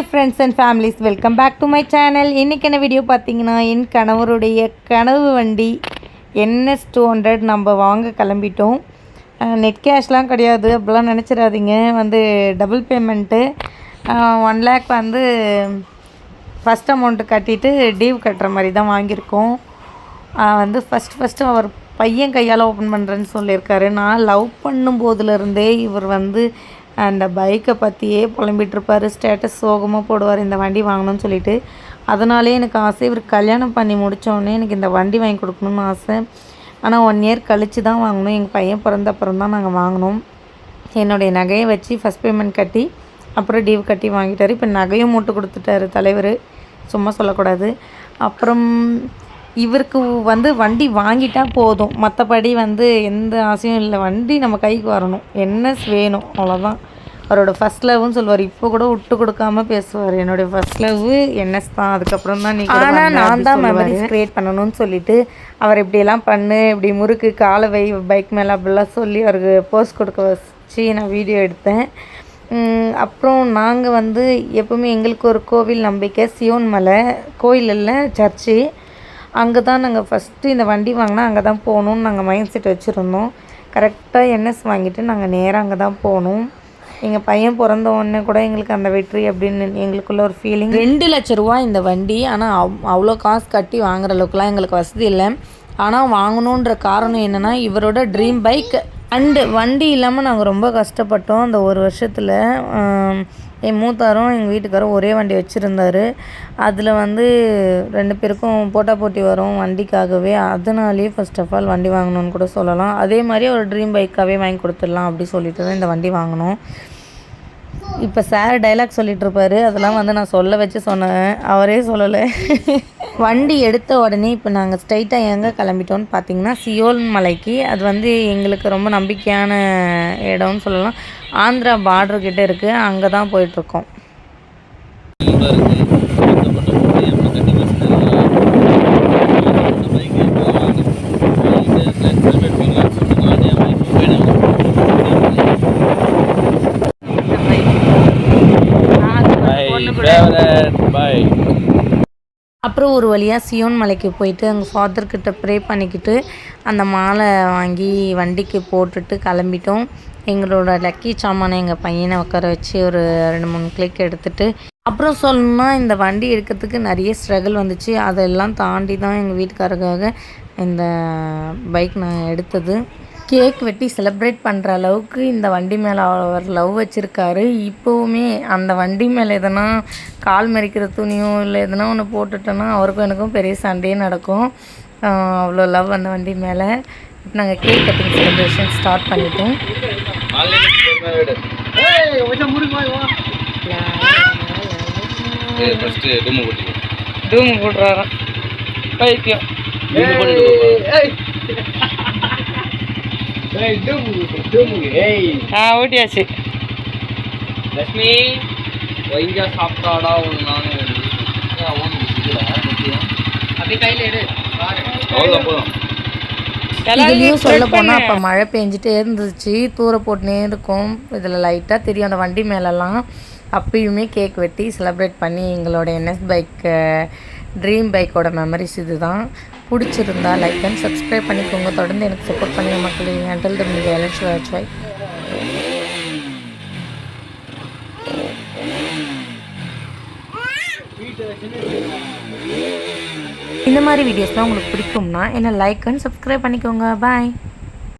Hi friends and families welcome back to my channel இன்றைக்கி என்ன video பார்த்தீங்கன்னா என் கணவருடைய கனவு வண்டி என்எஸ் டூ ஹண்ட்ரட் நம்ம வாங்க கிளம்பிட்டோம். நெட் கேஷ்லாம் கிடையாது. அப்படிலாம் நினச்சிடாதீங்க. வந்து டபுள் பேமெண்ட்டு ஒன் லேக் வந்து ஃபஸ்ட் அமௌண்ட்டு கட்டிட்டு டீவ் கட்டுற மாதிரி தான் வாங்கியிருக்கோம். வந்து ஃபஸ்ட் ஃபஸ்ட்டு அவர் பையன் கையால் ஓப்பன் பண்ணுறேன்னு சொல்லியிருக்காரு. நான் லவ் பண்ணும் போதுலேருந்தே இவர் வந்து அந்த பைக்கை பற்றியே புலம்பிகிட்ருப்பார் ஸ்டேட்டஸ் சோகமாக போடுவார். இந்த வண்டி வாங்கணும்னு சொல்லிட்டு. அதனாலே எனக்கு ஆசை இவர் கல்யாணம் பண்ணி முடித்தோடனே எனக்கு இந்த வண்டி வாங்கி கொடுக்கணும்னு ஆசை. ஆனால் ஒன் இயர் கழித்து தான் வாங்கணும். எங்கள் பையன் பிறந்த அப்புறம் தான் நாங்கள் வாங்கினோம் என்னுடைய நகையை வச்சு ஃபஸ்ட் பேமெண்ட் கட்டி அப்புறம் டீவ் கட்டி வாங்கிட்டார். இப்போ நகையும் மூட்டு கொடுத்துட்டாரு தலைவர். சும்மா சொல்லக்கூடாது. அப்புறம் இவருக்கு வந்து வண்டி வாங்கிட்டா போதும். மற்றபடி வந்து எந்த ஆசையும் இல்லை. வண்டி நம்ம கைக்கு வரணும். என்எஸ் வேணும். அவ்வளோதான் அவரோட ஃபர்ஸ்ட் லவ்னு சொல்லுவார். இப்போ கூட விட்டு கொடுக்காம பேசுவார். என்னுடைய ஃபர்ஸ்ட் லவ் என்எஸ் தான். அதுக்கப்புறம் தான் நீ ஆனால் நான் தான் மெமரிஸ் க்ரியேட் பண்ணணும்னு சொல்லிட்டு அவர் இப்படியெல்லாம் பண்ணு இப்படி முறுக்கு காலை வை பைக் மேலே அப்படிலாம் சொல்லி அவருக்கு போஸ்ட் கொடுக்க வச்சு நான் வீடியோ எடுத்தேன். அப்புறம் நாங்கள் வந்து எப்பவுமே எங்களுக்கு ஒரு கோவில் நம்பிக்கை. சியோன் மலை. கோயில் இல்லை சர்ச்சு. அங்கே தான் நாங்கள் ஃபஸ்ட்டு இந்த வண்டி வாங்கினா அங்கே தான் போகணுன்னு நாங்கள் மைண்ட் செட் வச்சுருந்தோம் கரெக்டாக என்எஸ் வாங்கிட்டு நாங்கள் நேராக அங்கே தான் போகணும் எங்கள் பையன் பிறந்த உடனே கூட எங்களுக்கு அந்த வெற்றி அப்படின்னு எங்களுக்குள்ள ஒரு ஃபீலிங் ரெண்டு லட்ச ரூபா இந்த வண்டி. ஆனால் அவ் அவ்வளோ காசு கட்டி வாங்குற அளவுக்குலாம் எங்களுக்கு வசதி இல்லை. ஆனால் வாங்கணுன்ற காரணம் என்னென்னா இவரோட ட்ரீம் பைக் அண்டு வண்டி இல்லாமல் நாங்கள் ரொம்ப கஷ்டப்பட்டோம். அந்த ஒரு வருஷத்தில் என் மூத்தாரும் எங்கள் வீட்டுக்காரும் ஒரே வண்டி வச்சுருந்தாரு. அதில் வந்து ரெண்டு பேருக்கும் போட்டா போட்டி வரும் வண்டிக்காகவே. அதனாலேயே ஃபஸ்ட் ஆஃப் ஆல் வண்டி வாங்கணும்னு கூட சொல்லலாம். அதே மாதிரி ஒரு ட்ரீம் பைக்காகவே வாங்கி கொடுத்துடலாம் அப்படி சொல்லிட்டு தான் இந்த வண்டி வாங்கினோம். இப்போ சார் டைலாக் சொல்லிட்டு இருப்பாரு. அதெல்லாம் வந்து நான் சொல்ல வச்சு சொன்னேன். அவரே சொல்லலை. வண்டி எடுத்த உடனே இப்போ நாங்கள் ஸ்ட்ரைட்டாக எங்கே கிளம்பிட்டோம்னு பார்த்தீங்கன்னா சியோல் மலைக்கு. அது வந்து எங்களுக்கு ரொம்ப நம்பிக்கையான இடம்னு சொல்லலாம். ஆந்திரா பார்டர் கிட்டே இருக்குது அங்கே தான் போயிட்டுருக்கோம் அப்புறம் ஒரு வழியாக சியோன் மலைக்கு போயிட்டு அங்கே ஃபாதர்கிட்ட ப்ரே பண்ணிக்கிட்டு அந்த மாலை வாங்கி வண்டிக்கு போட்டுட்டு கிளம்பிட்டோம். எங்களோட லக்கி சாமானை எங்கள் பையனை உட்கார வச்சு ஒரு ரெண்டு மூணு கிளிக் எடுத்துட்டு அப்புறம் சொல்லணும்னா இந்த வண்டி எடுக்கிறதுக்கு நிறைய ஸ்ட்ரகிள் வந்துச்சு. அதெல்லாம் தாண்டி தான் எங்கள் வீட்டுக்காரருக்காக இந்த பைக் நான் எடுத்தது. கேக் வெட்டி செலிப்ரேட் பண்ணுற அளவுக்கு இந்த வண்டி மேலே அவர் லவ் வச்சுருக்காரு. இப்போவுமே அந்த வண்டி மேலே எதனா கால் மறிக்கிற துணியோ இல்லை எதனா ஒன்று போட்டுட்டோன்னா அவருக்கும் எனக்கும் பெரிய சண்டையே நடக்கும். அவ்வளோ லவ் அந்த வண்டி மேலே. இப்போ நாங்கள் கேக் கட்டிங் செலிப்ரேஷன் ஸ்டார்ட் பண்ணிட்டோம். டூமு பைத்தியம். ஆ ஊட்டியாச்சு. லட்சுமி வைங்க சாப்பிட்டாடா ஒன்று நானும் இதுலேயும் சொல்ல போனால் அப்போ மழை பெஞ்சிட்டே இருந்துச்சு தூர போட்டுனே இருக்கும். இதில் லைட்டாக தெரியும் அந்த வண்டி மேலெல்லாம் அப்பயுமே கேக் வெட்டி செலிப்ரேட் பண்ணி எங்களோட என்எஸ் பைக் ட்ரீம் பைக்கோட மெமரிஸ் இதுதான். பிடிச்சிருந்தா லைக் அண்ட் சப்ஸ்கிரைப் பண்ணிக்கோங்க. தொடர்ந்து எனக்கு சப்போர்ட் பண்ணுங்க மக்களே. Until the media let's watch வை இந்த மாதிரி வீடியோஸ்லாம் உங்களுக்கு பிடிக்கும்னா என்ன லைக் அண்ட் சப்ஸ்கிரைப் பண்ணிக்கோங்க. பாய்